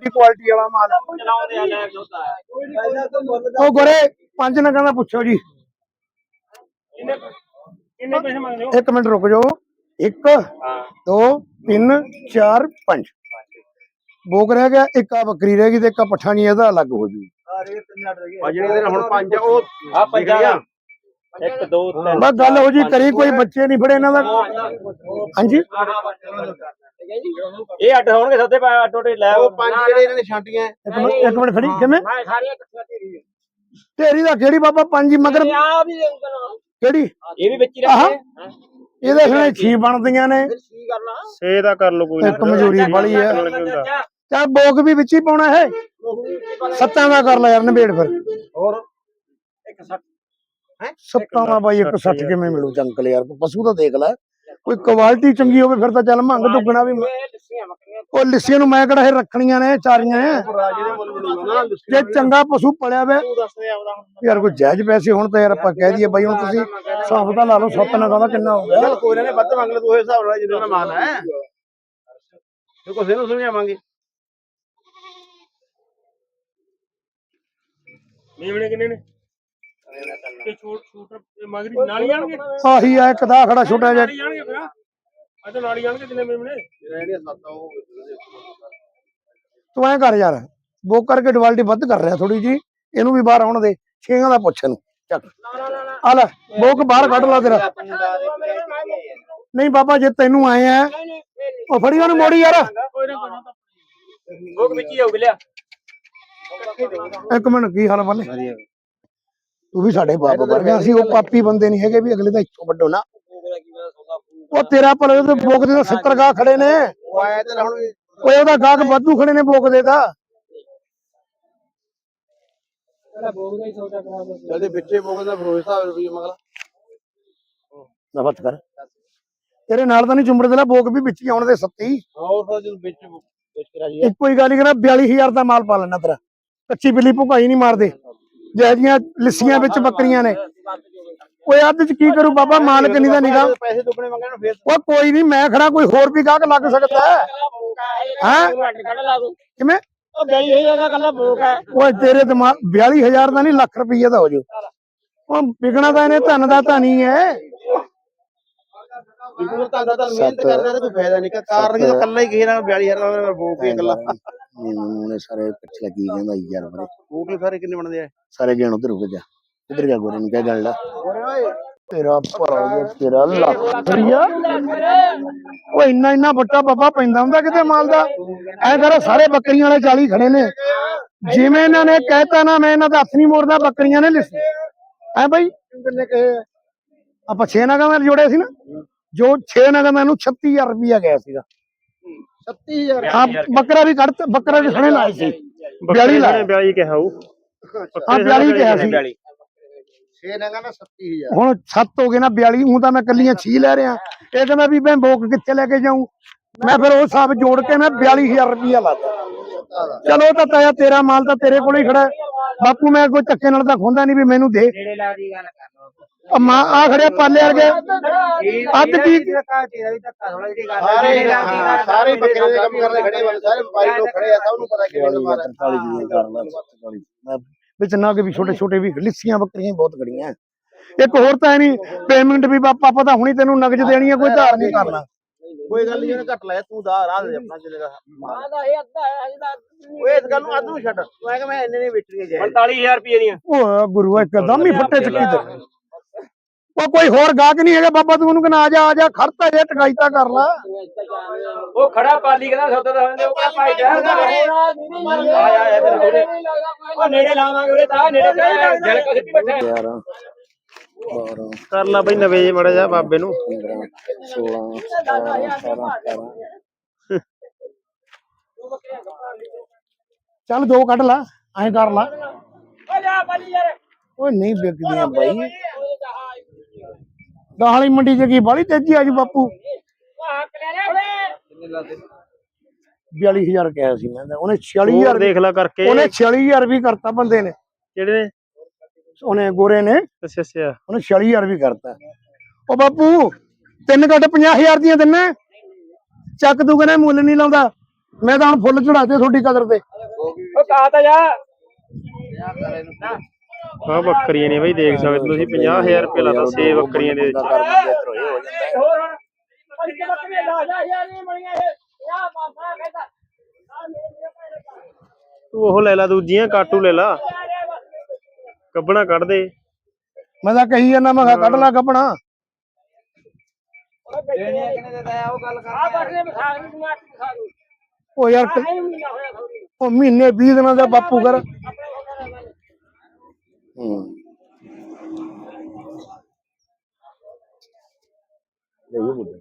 ਕਿੱਡੀ ਕੁਆਲਿਟੀ ਵਾਲਾ ਮਾਲ। ਹੈ। ਚਲਾਉਂਦੇ ਆ ਲੈ ਦੁੱਧ ਉਹ ਗੋਰੇ ਪੰਜ ਨਗਾਂ ਦਾ ਪੁੱਛੋ ਜੀ। ਕਿੰਨੇ ਕਿੰਨੇ ਪੈਸੇ ਮੰਗਦੇ ਹੋ? ਇੱਕ ਮਿੰਟ ਰੁਕ ਜਾਓ। ਇੱਕ ਹਾਂ ਦੋ ਤਿੰਨ ਚਾਰ ਪੰਜ। ਬੋਕ ਰਹਿ ਗਿਆ ਇੱਕ ਆ ਬੱਕਰੀ ਰਹਿ ਗਈ ਤੇ ਇੱਕ ਆ ਪੱਠਾ ਨਹੀਂ ਇਹਦਾ ਅਲੱਗ ਹੋ ਜੂ। ਆ ਜਿਹੜੇ ਇਹਦੇ ਨਾਲ ਹੁਣ ਪੰਜ ਆ, ਉਹ ਆ ਪੰਜਾਹ ਦਾ ਇੱਕ ਦੋ ਤਿੰਨ ਬਸ ਗੱਲ ਹੋ ਜੀ ਕਰੀ ਕੋਈ ਬੱਚੇ ਨਹੀਂ ਫੜੇ ਇਹਨਾਂ ਦਾ। ਹਾਂਜੀ? ਇਹ ਅੱਡ ਹੋਣਗੇ ਸੱਦੇ ਪਾ ਅੱਡ ਅੱਡ ਲੈ ਉਹ ਪੰਜ ਜਿਹੜੇ ਇਹਨਾਂ ਨੇ ਛਾਂਟੀਆਂ। ਇੱਕ ਮਿੰਟ ਇੱਕ ਮਿੰਟ ਖੜੀ ਕਿਵੇਂ? ਮੈਂ ਸਾਰੀਆਂ ਇਕੱਠੀਆਂ ਤੇਰੀ ਢੇਰੀ ਦਾ ਕਿਹੜੀ ਬਾਬਾ ਪੰਜ ਹੀ ਮਗਰ? ਆ ਵੀ ਕਿਹੜੀ? ਇਹ ਵੀ ਵਿੱਚ ਹੀ। ਰੱਖੇ ਇਹਦੇ ਖਣੇ ਛੀ ਬਣਦੀਆਂ ਨੇ। ਕੀ ਕਰਨਾ ਛੇ ਦਾ ਕਰ ਲਓ ਕੋਈ ਇੱਕ ਮਜ਼ਦੂਰੀ ਵਾਲੀ ਹੈ। ਚੱਲ ਬੋਕ ਵੀ ਵਿੱਚ ਹੀ ਪਾਉਣਾ ਹੈ। ਸੱਤਾਂ ਦਾ ਕਰ ਲੈ ਯਾਰ ਨਿਬੇੜ ਫਿਰ। ਹੋਰ? ਇੱਕ ਸੱਤ। ਸੱਤਾਂ ਦਾ ਬਾਈ ਇੱਕ 60 ਕਿਵੇਂ ਮਿਲੂ ਚੰਕਲ ਯਾਰ? ਪਸ਼ੂ ਤਾਂ ਦੇਖ ਲੈ। ਕੋਈ ਕੁਆਲਿਟੀ ਚੰਗੀ ਹੋਵੇ ਫਿਰ ਤਾਂ ਚੱਲ ਮੰਗ ਦੁੱਗਣਾ ਵੀ ਉਹ ਲਿੱਸੀਆਂ ਨੂੰ ਮੈਂ ਕਿਹੜਾ ਇਹ ਰੱਖਣੀਆਂ ਨੇ ਚਾਰੀਆਂ ਨੇ। ਦੇ ਨਾ ਜੇ ਚੰਗਾ ਪਸ਼ੂ ਪਲਿਆ ਵੇ ਦੇ ਯਾਰ ਕੋਈ ਜਾਇਜ਼ ਪੈਸੇ ਹੁਣ ਤਾਂ ਯਾਰ ਆਪਾਂ ਕਹਿ ਦਈਏ ਬਾਈ ਹੁਣ ਤੁਸੀਂ ਹਿਸਾਬ ਤਾਂ ਲਾ ਲਓ ਸੱਤ ਨਗਾਂ ਦਾ ਕਿੰਨਾ ਹੋ ਗਿਆ। ਕੋਈ ਨਾ ਨੇ ਵੱਧ ਮੰਗ ਲੈ ਤੂੰ ਇਹ ਹਿਸਾਬ ਨਾਲ ਜਿਹਦੇ ਨਾਲ ਮਾਨ ਹੈ। ਤੇ ਕੋਈ ਨੂੰ ਸਮਝਾਵਾਂਗੇ। ਮੇਵਣੇ ਕਿੰਨੇ ਨੇ? ਤੇ ਛੋਟ ਛੋਟ ਮਗਰੀ ਨਾਲ ਹੀ ਜਾਣਗੇ ਆਹੀ ਆ ਇੱਕ ਦਾ ਖੜਾ ਛੋਟਾ ਜਿਹਾ। ਨਾਲ ਹੀ? ਜਾਣਗੇ ਫਿਰ ਨਾਲ ਹੀ ਸੱਤ ਆ ਉਹ ਤੂੰ ਐ ਕਰ ਯਾਰ ਬੁੱਕ ਕਰਕੇ ਡਿਵਾਲਟੀ ਵੱਧ ਕਰ ਰਿਹਾ ਥੋੜੀ ਜੀ ਇਹਨੂੰ ਵੀ ਬਾਹਰ ਆਉਣ ਦੇ ਛੇਆਂ ਦਾ ਪੁੱਛ ਇਹਨੂੰ। ਚੱਲ। ਆ ਲੈ ਬੁੱਕ ਬਾਹਰ ਕੱਢ ਲਾ ਤੇਰਾ। ਨਹੀਂ ਬਾਬਾ ਜੇ ਤੈਨੂੰ ਆਏ ਆ ਉਹ ਫੜੀ ਉਹਨੂੰ ਮੋੜੀ ਯਾਰ। ਲੋਕ ਵਿੱਚ ਹੀ ਆਉ ਲਿਆ। ਇੱਕ ਮਿੰਟ ਕੀ ਹਾਲ ਬੱਲੇ? ਤੂੰ ਵੀ ਸਾਡੇ ਬਾਪ ਵਰਗਾ ਅਸੀਂ ਉਹ ਪਾਪੀ ਬੰਦੇ ਨਹੀਂ ਹੈਗੇ ਵੀ ਅਗਲੇ ਦਾ ਇੱਥੋਂ ਵੱਡੋ ਨਾ। ਉਹ ਤੇਰਾ ਭਲੇ ਤੇ ਬੋਕ ਦੇ ਤਾਂ 70 ਗਾਹ ਖੜੇ ਨੇ। ਉਹ ਆਇਆ ਤੇ ਹੁਣ ਓਏ ਉਹਦਾ ਗਾਹਕ ਵਾਧੂ ਖੜੇ ਨੇ ਬੋਕ ਦੇ ਦਾ ਜਲਦੀ ਵਿੱਚੇ ਬੋਗਲ ਦਾ ਫਰੋਜ਼ ਸਾਹਿਬ ਰੁਪਏ ਮੰਗਲਾ ਨਫਤ ਕਰ। ਤੇਰੇ ਨਾਲ ਤਾਂ ਨਹੀਂ ਚੁੰਬੜ ਦੇ ਲਾ ਬੋਕ ਵੀ ਵਿੱਚ ਹੀ ਆਉਣ ਦੇ ਸੱਤੀ। ਹੋਰ ਫਿਰ ਜਦੋਂ ਵਿੱਚ ਵਿੱਚ ਕਰਾ ਜੀ ਇੱਕੋ ਹੀ ਗੱਲ ਹੀ ਕਰਾਂ 42000 ਦਾ ਮਾਲ ਪਾ ਲੈਣਾ ਤੇਰਾ। ਕੱਚੀ ਬਿੱਲੀ ਭੁਕਾਈ ਨਹੀਂ ਮਾਰਦੇ। ਜਿਹੋ ਜਿਹੀਆਂ ਲਿੱਸੀਆਂ ਵਿੱਚ ਬੱਕਰੀਆਂ ਨੇ। ਓਏ ਅੱਧ ਚ ਕੀ ਕਰੂ ਬਾਬਾ? ਮਾਲਕ ਨਹੀਂ ਦਾ ਨਿਗਾਹ ਪੈਸੇ ਦੁੱਗਣੇ ਮੰਗਣ ਫਿਰ। ਉਹ ਕੋਈ ਨਹੀਂ ਮੈਂ ਖੜਾ ਕੋਈ ਹੋਰ ਵੀ ਗਾਹਕ ਲੱਗ ਸਕਦਾ ਹੈ। ਹੈਂ? ਦੂੰ ਕਿਵੇਂ? ਉਹ ਗਈ ਹੋਈ ਹੈਗਾ ਕੱਲਾ ਬੋਕ ਹੈ। ਓਏ ਤੇਰੇ ਦਿਮਾਗ 42000 ਦਾ ਨਹੀਂ ਲੱਖ ਰੁਪਈਏ ਦਾ ਹੋ ਜੂ। ਉਹ ਵਿਕਣਾ ਤਾਂ ਇਹਨੇ ਧਨ ਦਾ ਤਾਂ ਨਹੀਂ ਹੈ। ਬਿਲਕੁਲ ਤਾਂ ਤਾਂ ਮਿਹਨਤ ਕਰਦਾ ਤੇ ਕੋਈ ਫਾਇਦਾ ਨਹੀਂ। ਕਾਰਨ ਕਿ ਕੱਲਾ ਹੀ ਕਿਸੇ ਨਾਲ 42000 ਦਾ ਬੋਕ ਕੇ ਕੱਲਾ ਸਾਰੇ ਪਿੱਛੇ ਲੱਗੀ ਜਾਂਦਾ ਯਾਰ ਬਰੇ ਬੋਕ ਸਾਰੇ ਕਿੰਨੇ ਬਣਦੇ ਆ? ਸਾਰੇ ਜਣ ਉਧਰ ਰੁਕ ਜਾ। ਇਧਰ ਜਾ ਗੋਰੇ ਨੂੰ ਕਹਿ ਗੱਲ ਦਾ? ਓਏ ਓਏ। ਤੇਰਾ ਭਰਾ ਗਿਆ ਤੇਰਾ ਲੱਖ ਰੁਪਈਆ ਓਏ ਇੰਨਾ ਇੰਨਾ ਵੱਡਾ ਬਾਬਾ ਪੈਂਦਾ ਹੁੰਦਾ ਕਿਤੇ ਮਾਲ ਦਾ? ਐ ਕਰ ਸਾਰੇ ਬੱਕਰੀਆਂ ਵਾਲੇ 40 ਖੜੇ ਨੇ। ਜਿਵੇਂ ਇਹਨਾਂ ਨੇ ਕਹਿਤਾ ਨਾ ਮੈਂ ਇਹਨਾਂ ਦਾ ਹੱਥ ਨਹੀਂ ਮੋੜਦਾ ਬੱਕਰੀਆਂ ਨੇ ਲਿਸੀ ਐ ਬਾਈ ਕਿੰਨੇ ਕਹੇ ਆਪਾਂ 6 ਨਗਾਂ ਨਾਲ ਜੋੜੇ ਸੀ ਨਾ? ਜੋ 6 ਨਗਾਂ ਦਾ ਇਹਨੂੰ 36000 ਰੁਪਈਆ ਗਿਆ ਸੀਗਾ। 37000 ਹਾਂ ਬੱਕਰਾ ਵੀ ਕੱਢ ਬੱਕਰਾ ਵੀ ਖੜੇ ਲਾਏ ਸੀ। 42 ਲਾਏ। 42 ਕਿਹਾ ਹੂ ਹਾਂ 42 ਕਿਹਾ ਸੀ। 6 ਨੰਗਾ ਨਾ 37000 ਹੁਣ 7 ਹੋ ਗਏ ਨਾ 42 ਹੂੰ ਤਾਂ ਮੈਂ ਕੱਲੀਆਂ 6 ਲੈ ਰਿਹਾ। ਇਹ ਕਹਿੰਦਾ ਵੀ ਮੈਂ ਬੋਕ ਕਿੱਥੇ ਲੈ ਕੇ ਜਾਊਂ? ਮੈਂ ਫਿਰ ਉਹ ਹਿਸਾਬ ਜੋੜ ਕੇ ਮੈਂ 42000 ਰੁਪਇਆ ਲਾਤਾ। ਚਲੋ ਉਹ ਤਾਂ ਤਾਇਆ ਤੇਰਾ ਮਾਲ ਤਾਂ ਤੇਰੇ ਕੋਲ ਹੀ ਖੜਾ। ਬਾਪੂ ਮੈਂ ਕੋਈ ਧੱਕੇ ਨਾਲ ਤਾਂ ਖੁੰਦਾ ਨਹੀਂ ਵੀ ਮੈਨੂੰ ਦੇ। ਆ ਮਾਂ ਆ ਖੜਿਆ ਪਾਲੇ ਵਰਗੇ। ਅੱਧ ਕੀ ਧੱਕਾ ਤੇਰਾ ਵੀ ਧੱਕਾ ਥੋੜਾ ਜਿਹੜੀ ਗੱਲ ਸਾਰੇ ਹਾਂ, ਸਾਰੇ ਬੱਕਰੇ ਦੇ ਕੰਮ ਕਰਦੇ ਖੜੇ ਵਾਲੇ ਸਾਰੇ ਵਪਾਰੀ ਲੋਕ ਖੜੇ ਆ ਸਭ ਨੂੰ ਪਤਾ ਕਿਵੇਂ ਵਿੱਚ ਨਾ ਕੇ ਵੀ ਛੋਟੇ ਛੋਟੇ ਵੀ ਲਿੱਸੀਆਂ ਬੱਕਰੀਆਂ ਬਹੁਤ ਖੜੀਆਂ। ਇੱਕ ਹੋਰ ਤਾਂ ਨਹੀਂ ਪੇਮੈਂਟ ਵੀ ਬਾਪਾ ਪਤਾ ਹੁਣੀ ਤੈਨੂੰ ਨਗਦ ਦੇਣੀ ਹੈ ਕੋਈ ਧਾਰ ਨਹੀਂ ਕਰਨਾ। ਕੋਈ ਗੱਲ ਨਹੀਂ ਉਹਨੇ ਘੱਟ ਲਾਇਆ ਤੂੰ ਦਾ ਰਾਹ ਦੇ ਆਪਣਾ ਚੱਲੇਗਾ ਆਦਾ ਇਹ ਅੱਧਾ ਹੈ ਇਹਦਾ ਓਏ ਇਸ ਗੱਲ ਨੂੰ ਅੱਧ ਨੂੰ ਛੱਡ। ਮੈਂ ਕਿ ਮੈਂ ਇੰਨੇ ਨੇ ਵੇਚਣੀਆਂ ਜਾਏ 45000 ਰੁਪਏ ਦੀਆਂ। ਉਹ ਗੁਰੂ ਇੱਕਦਮ ਹੀ ਫੱਟੇ ਚੱਕੀ ਤੇ ਉਹ ਕੋਈ ਹੋਰ ਗਾਹਕ ਨਹੀਂ ਹੈਗਾ ਬਾਬਾ ਤੂੰ ਉਹਨੂੰ ਕਹਿੰਦਾ ਆ ਜਾ ਆ ਜਾ ਖੜਤਾ ਜੇ ਟਕਾਈ ਤਾਂ ਕਰ ਲਾ। ਉਹ ਖੜਾ ਪਾਲੀ ਕਹਿੰਦਾ ਸੌਦਾ ਦਾ ਹੁੰਦੇ ਉਹ ਕਹਿੰਦਾ ਭਾਈ ਜਾ ਆ ਆ ਇਧਰ ਉਹਦੇ ਉਹ ਨੇੜੇ ਲਾਵਾਂਗੇ ਉਹਦੇ ਤਾਂ ਨੇੜੇ ਜਲਕ ਸਿੱਟੀ ਬੈਠਾ 11 12 ਕਰ ਲਾ ਬਈ ਨਵੇਂ ਜੇ ਮੜਾ ਜਾ ਬਾਬੇ ਨੂੰ। 15 16 17 18 19 ਚੱਲ ਦੋ ਕੱਢ ਲਾ ਐਂ ਕਰ ਲਾ। ਓ ਜਾ ਪਾਲੀ ਯਾਰ। ਓਏ ਨਹੀਂ ਵਿਕਦੀਆਂ ਬਾਈ। ਗਾਹਲੀ ਮੰਡੀ ਚ ਕੀ ਬਾਲੀ ਤੇਜ਼ੀ ਆਜੂ ਬਾਪੂ? ਹੱਕ ਲੈ ਲੈ ਹੁਣੇ 42000 ਕਿਹਾ ਸੀ ਮੈਂ ਤਾਂ। ਉਹਨੇ 46000 ਦੇਖ ਲੈ ਕਰਕੇ। ਉਹਨੇ 46000 ਵੀ ਕਰਤਾ ਬੰਦੇ ਨੇ। ਕਿਹੜੇ? ਨੇ ਉਹਨੇ ਗੋਰੇ ਨੇ। ਅੱਛਾ ਅੱਛਾ। ਉਹਨੇ 46000 ਵੀ ਕਰਤਾ। ਉਹ ਬਾਪੂ ਤਿੰਨ ਘੱਟ 50000 ਦੀਆਂ ਦਿੰਨਾ। ਚੱਕ ਤੂੰ ਕਹਿੰਦਾ ਮੁੱਲ ਨਹੀਂ ਲਾਉਂਦਾ। ਮੈਂ ਤਾਂ ਹੁਣ ਫੁੱਲ ਚੜਾਤੇ ਤੁਹਾਡੀ ਕਦਰ ਤੇ। ਉਹ ਕਾ ਤਾ ਜਾ? ਆ ਬੱਕਰੀਆਂ ਨੇ ਬਈ ਦੇਖ ਸਕਦੇ ਤੁਸੀਂ 50000 ਰੁਪਏ ਲਾਤਾ 6 ਬੱਕਰੀਆਂ ਦੇ ਵਿੱਚ। ਤੂੰ ਉਹ ਲੈ ਲਾ ਦੂਜੀਆਂ ਕਾਟੂ ਲੈ ਲਾ। ਕੱਬਣਾ ਕੱਢ ਦੇ। ਮੈਂ ਤਾਂ ਕਹੀ ਜਾਂਦਾ ਮੈਂ ਕੱਢ ਲੈ ਆ ਉਹ ਗੱਲ ਕਰ ਆ। ਬੱਕਰੇ ਵਿਖਾ ਨਹੀਂ ਤੂੰ ਅੱਠ ਵਿਖਾ ਦੂੰ ਉਹ ਯਾਰ ਉਹ ਮਹੀਨੇ 20 ਦਿਨਾਂ ਦਾ ਬਾਪੂ ਕਰ ਹੂੰ ਇਹ ਬੁੱਢੇ